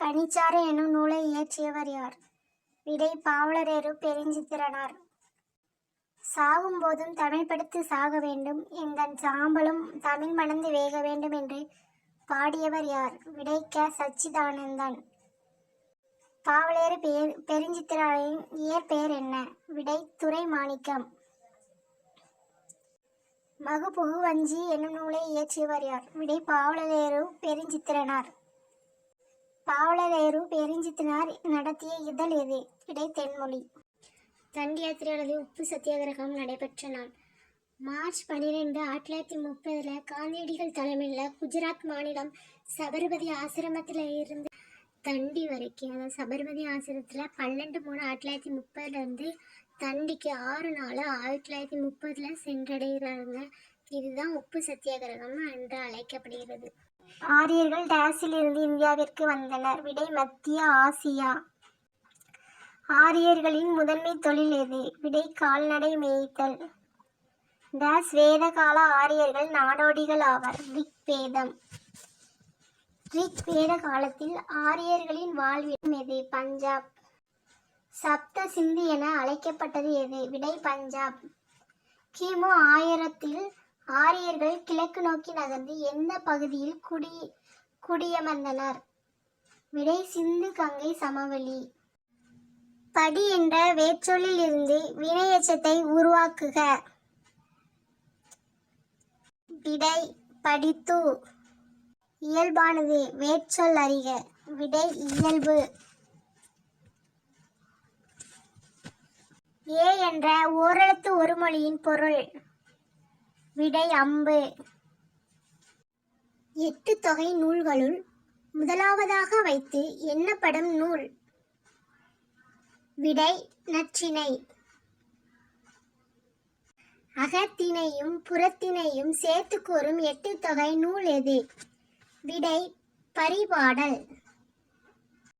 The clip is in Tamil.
கனிச்சாறு எனும் நூலை இயற்றியவர் யார்? விடை பாவலரேறு பெருஞ்சித்திரனார். சாகும் போதும் தமிழ் சாக வேண்டும். எந்தன் சாம்பலும் தமிழ் மணந்து வேக வேண்டும் என்று பாடியவர் யார்? விடை க. சச்சிதானந்தன். பாவலேறு பெயர் பெருஞ்சித்திரனின் இயற்பெயர் என்ன? விடை துறை மாணிக்கம் மகுபுகுவஞ்சி என்னும் நூலை இயற்றியவர் யார்? விடை பாவலரேறு பெருஞ்சித்திரனார். பாவலரையரும் பெருஞ்சித்தினார் நடத்திய இதழ் எது? இடை தென்மொழி. தண்டி யாத்திரை அல்லது உப்பு சத்தியாகிரகம் நடைபெற்ற நாள். மார்ச் பன்னிரெண்டு ஆயிரத்தி தொள்ளாயிரத்தி முப்பதில் காந்தியடிகள் தலைமையில் குஜராத் மாநிலம் சபர்மதி ஆசிரமத்தில் இருந்து தண்டி வரைக்கும் அதாவது சபர்மதி ஆசிரமத்தில் பன்னெண்டு மூணு ஆயிரத்தி தொள்ளாயிரத்தி முப்பதுலேருந்து தண்டிக்கு ஆறு நாள் ஆயிரத்தி தொள்ளாயிரத்தி முப்பதில் சென்றடைகிறாங்க. இதுதான் உப்பு சத்தியாகிரகம் என்று அழைக்கப்படுகிறது. ஆரியர்கள் டேஸில் இந்தியாவிற்கு வந்தனர். விடை மத்திய ஆசியா. ஆரியர்களின் முதன்மை தொழில் எது? விடை கால்நடை மேய்த்தல். டேஸ் வேத கால ஆரியர்கள் நாடோடிகள் ஆவர். ரிக் வேதம் ரிக் வேத காலத்தில் ஆரியர்களின் வாழ்விடம் எது? பஞ்சாப். சப்த சிந்து என அழைக்கப்பட்டது எது? விடை பஞ்சாப். கிமு ஆயிரத்தில் ஆரியர்கள் கிழக்கு நோக்கி நகர்ந்து எந்த பகுதியில் குடி குடியமர்ந்தனர்? விடை சிந்து கங்கை சமவெளி. படி என்ற வேர்ச்சொல்லில் இருந்து வினையெச்சத்தை உருவாக்குக. விடை படித்து. இயல்பானது வேர்ச்சொல் அறிக. விடை இயல்பு. ஏ என்ற ஓரெழுத்து ஒரு மொழியின் பொருள். விடை அம்பு. எட்டு தொகை நூல்களுள் முதலாவதாக வைத்து எண்ணப்படும் நூல்? விடை நச்சினை. அகத்தினையும் புறத்தினையும் சேர்த்து கூறும் எட்டு தொகை நூல் எது? விடை பரிபாடல்.